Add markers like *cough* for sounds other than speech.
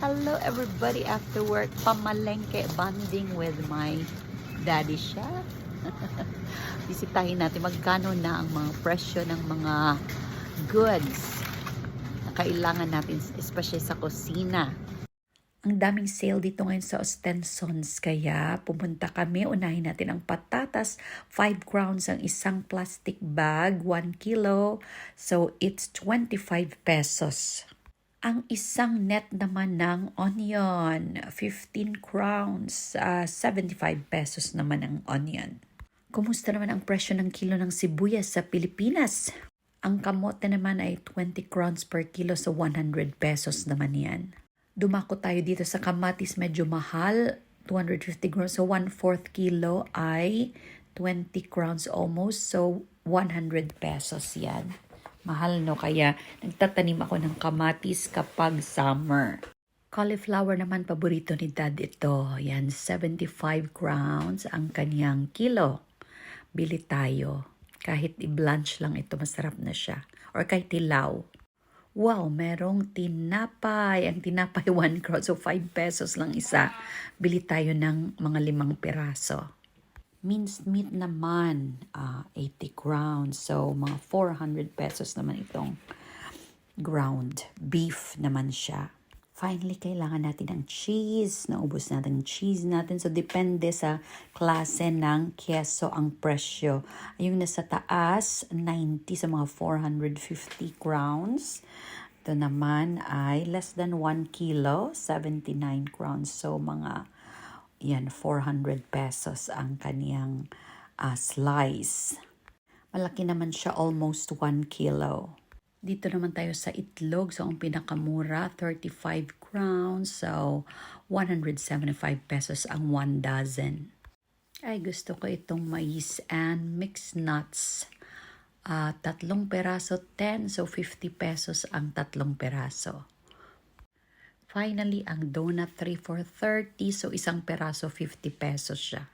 Hello everybody after work. Pamalengke bonding with my daddy siya. *laughs* Bisitahin natin magkano na ang mga presyo ng mga goods na kailangan natin especially sa kusina. Ang daming sale dito ngayon sa Ostensons kaya pumunta kami. Unahin natin ang patatas. 5 crowns ang isang plastic bag, 1 kilo. So it's 25 pesos. Ang isang net naman ng onion, 15 crowns, ah, 75 pesos naman ang onion. Kumusta naman ang presyo ng kilo ng sibuyas sa Pilipinas? Ang kamote naman ay 20 crowns per kilo so 100 pesos naman yan. Dumako tayo dito sa kamatis medyo mahal, 250 crowns. So 1 4 kilo ay 20 crowns almost so 100 pesos yan. Mahal no kaya nagtatanim ako ng kamatis kapag summer. Cauliflower naman paborito ni dad ito. Yan 75 crowns ang kanyang kilo. Bili tayo. Kahit i-blanch lang ito, masarap na siya. Or kahit ilaw. Wow, merong tinapay. Ang tinapay *laughs* 1 crown. So 5 pesos lang isa. Bili tayo ng mga limang piraso. Minced meat naman, ah, 80 crowns. So mga 400 pesos naman itong ground beef naman siya. Finally, kailangan natin ng cheese. Naubos natin ang cheese natin. So, depende sa klase ng keso ang presyo. Yung nasa taas, 90 sa mga 450 crowns. Ito naman ay less than 1 kilo, 79 crowns. So, mga yan, 400 pesos ang kaniyang ah, slice. Malaki naman siya, almost 1 kilo. Dito naman tayo sa itlog. So, ang pinakamura, 35 crowns. So, 175 pesos ang 1 dozen. Ay, gusto ko itong mais and mixed nuts. Ah, tatlong peraso, 10. So, 50 pesos ang tatlong peraso. Finally, ang donut 3 for 30. So, isang peraso, 50 pesos siya.